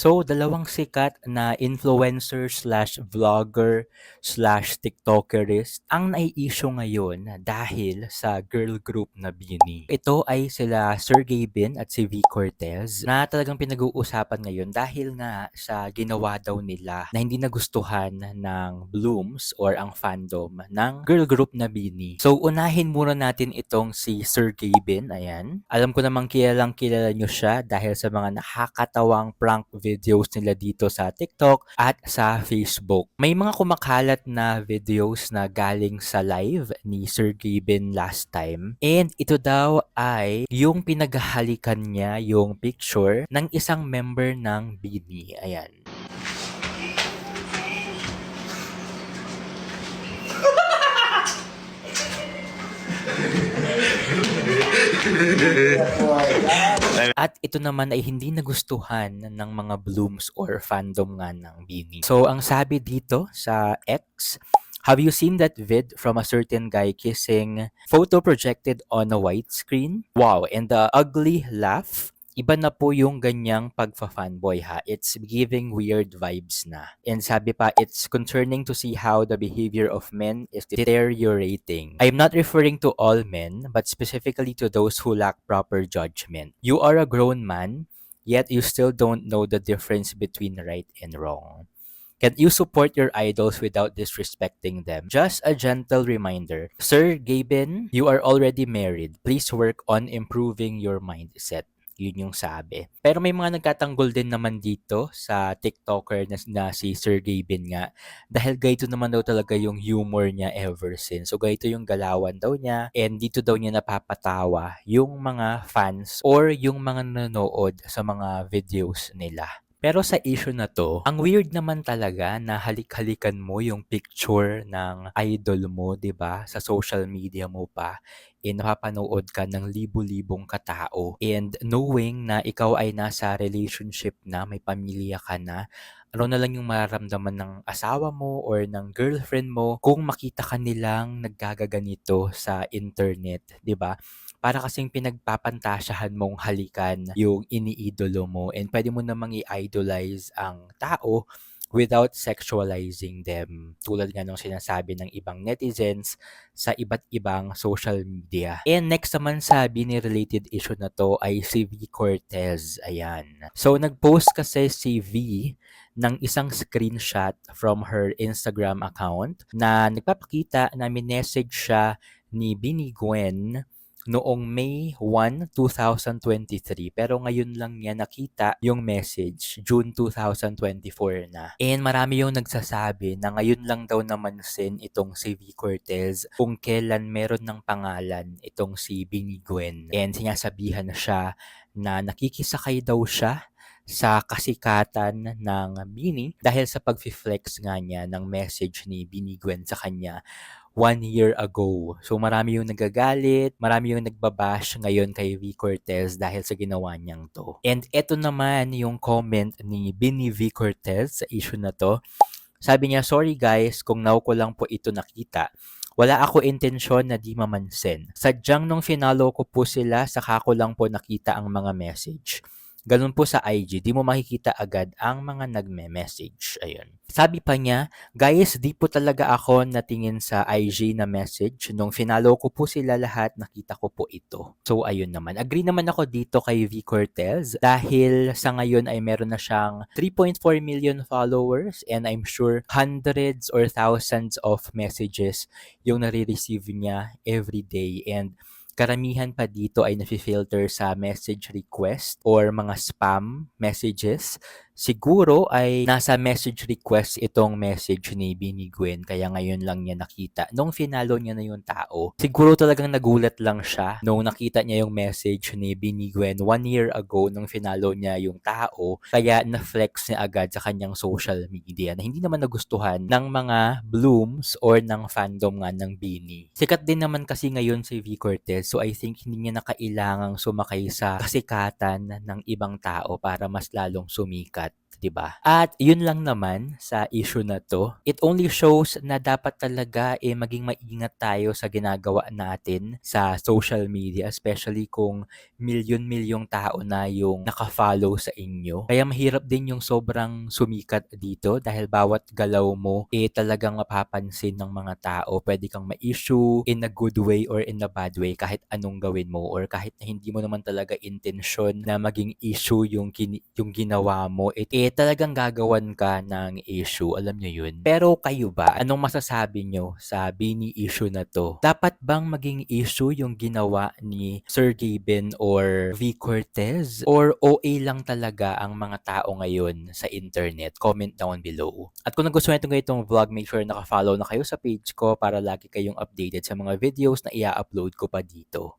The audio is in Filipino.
So, dalawang sikat na influencer slash vlogger slash tiktokerist ang nai-issue ngayon dahil sa girl group na Bini. Ito ay sila Sergey Bin at si V. Cortez na talagang pinag-uusapan ngayon dahil nga sa ginawa daw nila na hindi nagustuhan ng Blooms or ang fandom ng girl group na Bini. So, unahin muna natin itong si Sergey Bin. Ayan. Alam ko namang kilalang kilala nyo siya dahil sa mga nakakatawang prank videos nila dito sa TikTok at sa Facebook. May mga kumakalat na videos na galing sa live ni Sir Gibbon last time. And ito daw ay yung pinaghahalikan niya yung picture ng isang member ng BINI. Ayan. At ito naman ay hindi nagustuhan ng mga blooms or fandom nga ng Bini. So, ang sabi dito sa X, Have you seen that vid from a certain guy kissing photo projected on a white screen? Wow, and the ugly laugh iba na po yung ganyang pagfa-fanboy ha. It's giving weird vibes na. And sabi pa, it's concerning to see how the behavior of men is deteriorating. I'm not referring to all men, but specifically to those who lack proper judgment. You are a grown man, yet you still don't know the difference between right and wrong. Can you support your idols without disrespecting them? Just a gentle reminder. Sir Gaben, you are already married. Please work on improving your mindset. Yun yung sabi. Pero may mga nagkatanggol din naman dito sa TikToker na, na si Sir Gaben nga. Dahil ganito naman daw talaga yung humor niya ever since. So ganito yung galawan daw niya and dito daw niya napapatawa yung mga fans or yung mga nanonood sa mga videos nila. Pero sa issue na to, ang weird naman talaga na halik-halikan mo yung picture ng idol mo, 'di ba? Sa social media mo pa eh, napapanood ka ng libu-libong katao. And knowing na ikaw ay nasa relationship na, may pamilya ka na, ano na lang yung mararamdaman ng asawa mo or ng girlfriend mo kung makita ka nilang naggagaganito sa internet, 'di ba? Para kasing pinagpapantasyahan mong halikan yung iniidolo mo and pwede mo namang i-idolize ang tao without sexualizing them. Tulad nga nung sinasabi ng ibang netizens sa iba't ibang social media. And next naman sa bini-related issue na to ay si V. Cortez. Ayan. So, nag-post kasi si V ng isang screenshot from her Instagram account na nagpapakita na minessage siya ni Bini Gwen noong May 1, 2023. Pero ngayon lang niya nakita yung message, June 2024 na. And marami yung nagsasabi na ngayon lang daw naman sin itong si V. Cortez kung kailan meron ng pangalan itong si Bini Gwen. And sinasabihan na siya na nakikisakay daw siya sa kasikatan ng Bini dahil sa pag-flex nga niya ng message ni Bini Gwen sa kanya one year ago. So marami yung nagagalit, marami yung nagbabash ngayon kay V. Cortez dahil sa ginawa niyang to. And eto naman yung comment ni Bini V. Cortez sa issue na to. Sabi niya, sorry guys kung now ko lang po ito nakita. Wala ako intensyon na di mamansin. Sadyang nung finalo ko po sila, saka ko lang po nakita ang mga message. Ganun po sa IG, di mo makikita agad ang mga nagme-message. Ayun. Sabi pa niya, guys, di po talaga ako natingin sa IG na message. Nung finalo ko po sila lahat, nakita ko po ito. So, ayun naman. Agree naman ako dito kay V. Cortez dahil sa ngayon ay meron na siyang 3.4 million followers and I'm sure hundreds or thousands of messages yung nare-receive niya every day. And karamihan pa dito ay nafi-filter sa message request or mga spam messages Siguro ay nasa message request itong message ni Bini Gwen kaya ngayon lang niya nakita. Nung finalo niya na yung tao, siguro talagang nagulat lang siya nung nakita niya yung message ni Bini Gwen one year ago nung finalo niya yung tao kaya na-flex niya agad sa kanyang social media na hindi naman nagustuhan ng mga blooms or ng fandom nga ng Bini. Sikat din naman kasi ngayon si V. Cortez so I think hindi niya na kailangang sumakay sa kasikatan ng ibang tao para mas lalong sumikat. that 'di ba? At yun lang naman sa issue na 'to. It only shows na dapat talaga, eh, maging maingat tayo sa ginagawa natin sa social media, especially kung milyon-milyong tao na yung naka-follow sa inyo. Kaya mahirap din yung sobrang sumikat dito dahil bawat galaw mo, eh, talagang mapapansin ng mga tao. Puwede kang ma-issue in a good way or in a bad way kahit anong gawin mo or kahit na hindi mo naman talaga intensyon na maging issue yung yung ginawa mo, eh, eh, talagang gagawan ka ng issue, alam niyo yun? Pero kayo ba, anong masasabi niyo sa BINI issue na 'to? Dapat bang maging issue yung ginawa ni Sir Gaben or V. Cortez? Or OA lang talaga ang mga tao ngayon sa internet? Comment down below. At kung nagustuhan niyo itong vlog, make sure naka-follow na kayo sa page ko para lagi kayong updated sa mga videos na ia-upload ko pa dito.